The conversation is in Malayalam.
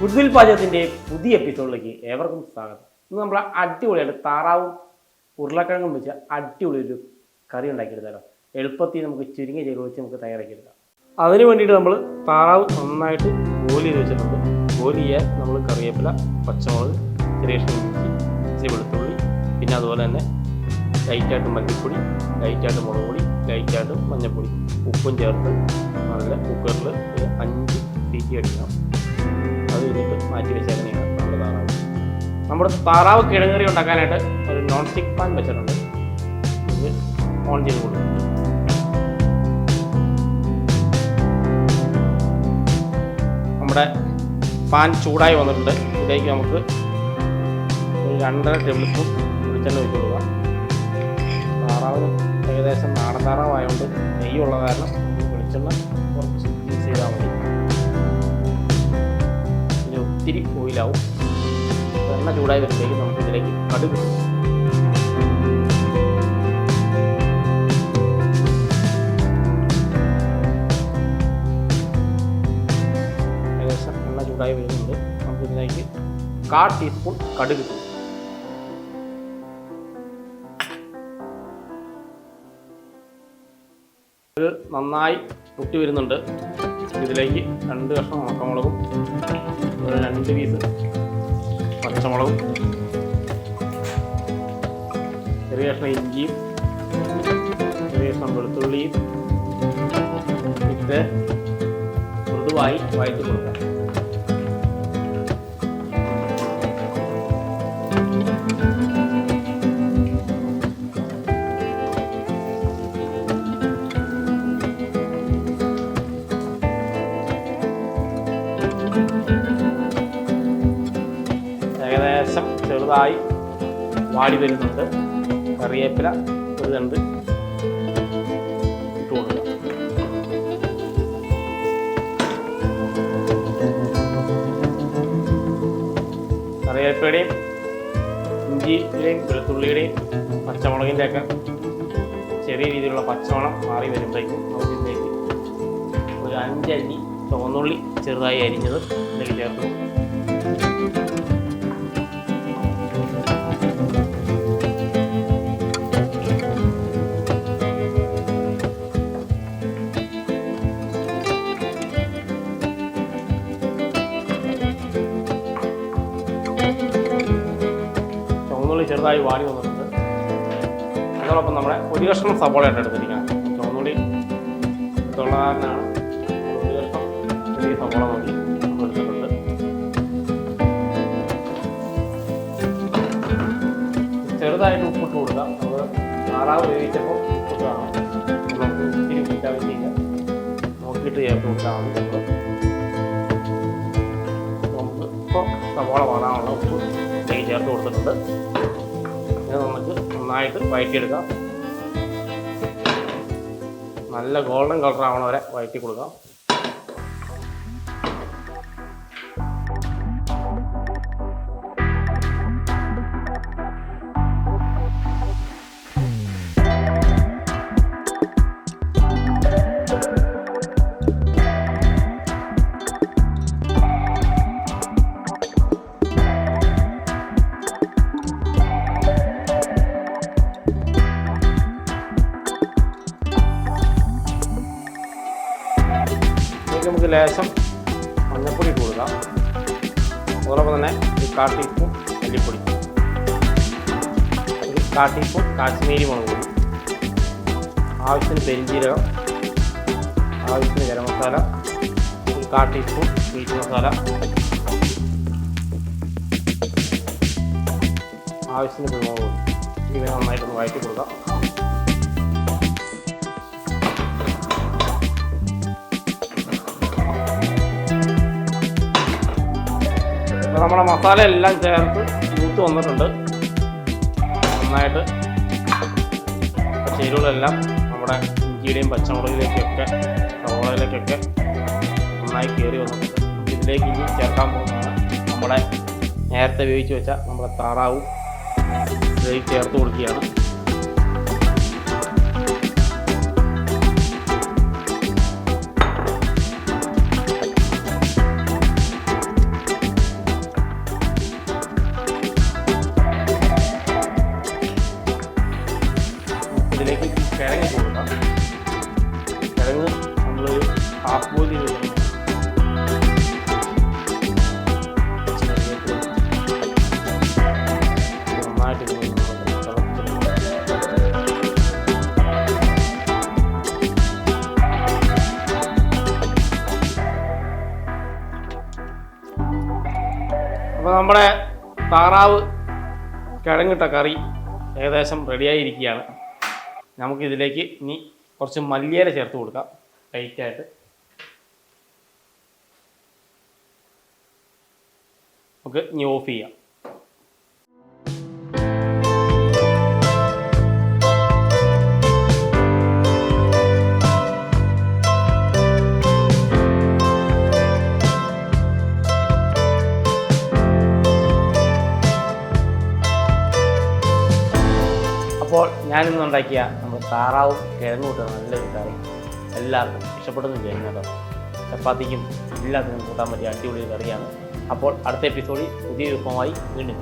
ഗുഡ്വിൽ പാചകത്തിന്റെ പുതിയ എപ്പിസോഡിലേക്ക് ഏവർക്കും സ്വാഗതം. ഇന്ന് നമ്മൾ അടിപൊളിയായിട്ട് താറാവും ഉരുളക്കിഴങ്ങും വെച്ച് അടിപൊളി ഒരു കറി ഉണ്ടാക്കിയെടുത്താലോ. എളുപ്പത്തിൽ നമുക്ക് ചുരുങ്ങിയ ചേരുവ വെച്ച് നമുക്ക് തയ്യാറാക്കിയെടുക്കാം. അതിന് വേണ്ടിയിട്ട് നമ്മൾ താറാവ് നന്നായിട്ട് ബോയിൽ ചെയ്ത് വെച്ചിട്ടുണ്ട്. ബോയിൽ ചെയ്യാൻ നമ്മൾ കറിവേപ്പില പച്ചമുളക് ചെറിയ ഇഞ്ചി ഇച്ചിരി വെളുത്തുള്ളി പിന്നെ അതുപോലെ തന്നെ ലൈറ്റായിട്ട് മല്ലിപ്പൊടി ലൈറ്റായിട്ട് മുളക് പൊടി ലൈറ്റായിട്ട് മഞ്ഞൾപ്പൊടി ഉപ്പും ചേർത്ത് നല്ല കുക്കറിൽ ഒരു അഞ്ച് സീറ്റി അടിക്കണം. കഴിഞ്ഞിട്ട് മാറ്റി വെച്ചേക്കണെയാണ് നമ്മുടെ താറാവ്. നമ്മുടെ താറാവ് കിഴങ്ങറി ഉണ്ടാക്കാനായിട്ട് ഒരു നോൺ സ്റ്റിക്ക് പാൻ വെച്ചിട്ടുണ്ട്. ഇത് ഓൺ ചെയ്ത് കൊടുക്കും. നമ്മുടെ പാൻ ചൂടായി വന്നിട്ടുണ്ട്. ഇതിലേക്ക് നമുക്ക് രണ്ടര ടേബിൾ സ്പൂൺ വെളിച്ചെണ്ണ വെച്ച് കൊടുക്കാം. താറാവ് ഏകദേശം നാടൻ താറാവായതുകൊണ്ട് നെയ്യുള്ള കാരണം വെളിച്ചെണ്ണ ഒത്തിരി ഓയിലാവും എണ്ണ ചൂടായി വരുമ്പോഴേക്കും നമുക്ക് ഇതിലേക്ക് കടുക്. ഏകദേശം എണ്ണ ചൂടായി വരുന്നുണ്ട്. നമുക്ക് ഇതിലേക്ക് കാ ടീസ്പൂൺ കടുക് നന്നായി പൊട്ടി വരുന്നുണ്ട്. ഇതിലേക്ക് രണ്ട് കഷ്ണം ഉണക്കമുളകും ഒരു രണ്ട് പീസ് പച്ചമുളകും ചെറിയ കഷ്ണം ഇഞ്ചിയും ചെറിയ കഷ്ണം വെളുത്തുള്ളിയും ഇട്ട് മൃദുവായി വഴറ്റി കൊടുക്കാം. ഏകദേശം ചെറുതായി വാടി വരുന്നുണ്ട്. കറിവേപ്പില ഒരു രണ്ട് ഇട്ട് ഇഞ്ചിയുടെയും വെളുത്തുള്ളിയുടെയും പച്ചമുളകിന്റെ ഒക്കെ ചെറിയ രീതിയിലുള്ള പച്ചമണം മാറി വരുമ്പോഴേക്കും ഒരു അഞ്ചല്ലി ചുവന്നുള്ളി ചെറുതായി അരിഞ്ഞത് ഇതിലേക്ക് ചേർത്ത് ചെറുതായി വാടി വന്നിട്ടുണ്ട്. അതോടൊപ്പം നമ്മുടെ ഒരു കഷ്ണം സബോളയായിട്ട് എടുത്തിരിക്കണം എടുത്തുള്ള കാരനാണ് ഒരു കഷ്ണം ചെറിയ സബോള നോക്കി എടുത്തിട്ടുണ്ട്. ചെറുതായിട്ട് ഉപ്പിട്ട് കൊടുക്കാം. നമ്മൾ താറാവ് വേവിച്ചപ്പോൾ ഉപ്പിട്ടാണ് നമുക്ക് നോക്കിയിട്ട് ചേർത്ത് കൊടുത്താൽ നമുക്ക് ഇപ്പോൾ സവാള വാടാനുള്ള ഉപ്പ് ചേർത്ത് കൊടുത്തിട്ടുണ്ട്. നന്നായിട്ട് വഴറ്റിയെടുക്കാം നല്ല ഗോൾഡൻ കളർ ആവണ വരെ വഴറ്റി കൊടുക്കാം. ലേശം മഞ്ഞപ്പൊടി ഇട്ട് കൊടുക്കാം അതോടൊപ്പം തന്നെ ഒരു കാൽ ടീസ്പൂൺ മല്ലിപ്പൊടി. ഒരു കാൽ ടീസ്പൂൺ കാശ്മീരി മുളക് പൊടി. ആവശ്യത്തിന് പെരിഞ്ചീരകം ആവശ്യത്തിന് ഗരം മസാല ഒരു കാൽ ടീസ്പൂൺ മീറ്റ് മസാല. ആവശ്യത്തിന് കുരുമുളക് പൊടി. ഇവ നന്നായിട്ടൊന്ന് വഴറ്റി കൊടുക്കാം. നമ്മുടെ മസാല എല്ലാം ചേർത്ത് മൂത്ത് വന്നിട്ടുണ്ട്. നന്നായിട്ട് ചേരുവകളെല്ലാം നമ്മുടെ ഇഞ്ചിയുടെയും പച്ചമുളകിലേക്കൊക്കെ സവോളയിലേക്കൊക്കെ നന്നായി കയറി വന്നിട്ടുണ്ട്. ഇതിലേക്ക് ഇനി ചേർക്കാൻ പോകുന്നതാണ് നമ്മുടെ നേരത്തെ വേവിച്ച് വെച്ച നമ്മുടെ താറാവും. ഇതിലേക്ക് ചേർത്ത് കൊടുക്കുകയാണ്. അപ്പോൾ നമ്മുടെ താറാവ് കിഴങ്ങിട്ട കറി ഏകദേശം റെഡിയായിരിക്കുകയാണ്. നമുക്കിതിലേക്ക് ഇനി കുറച്ച് മല്ലിയില ചേർത്ത് കൊടുക്കാം. ലൈറ്റായിട്ട് നമുക്ക് ഇനി ഓഫ് ചെയ്യാം. അപ്പോൾ ഞാനിന്ന് ഉണ്ടാക്കിയ നമ്മൾ താറാവും കിഴങ്ങ് കൂട്ടുന്ന നല്ലൊരു കറി. എല്ലാവർക്കും ഇഷ്ടപ്പെടുന്നു ചെയ്യുന്നത് ചപ്പാത്തിക്കും എല്ലാത്തിനും കൂട്ടാൻ പറ്റിയ അടിപൊളി കറിയാണ്. അപ്പോൾ അടുത്ത എപ്പിസോഡിൽ പുതിയ രൂപമായി വീണ്ടും.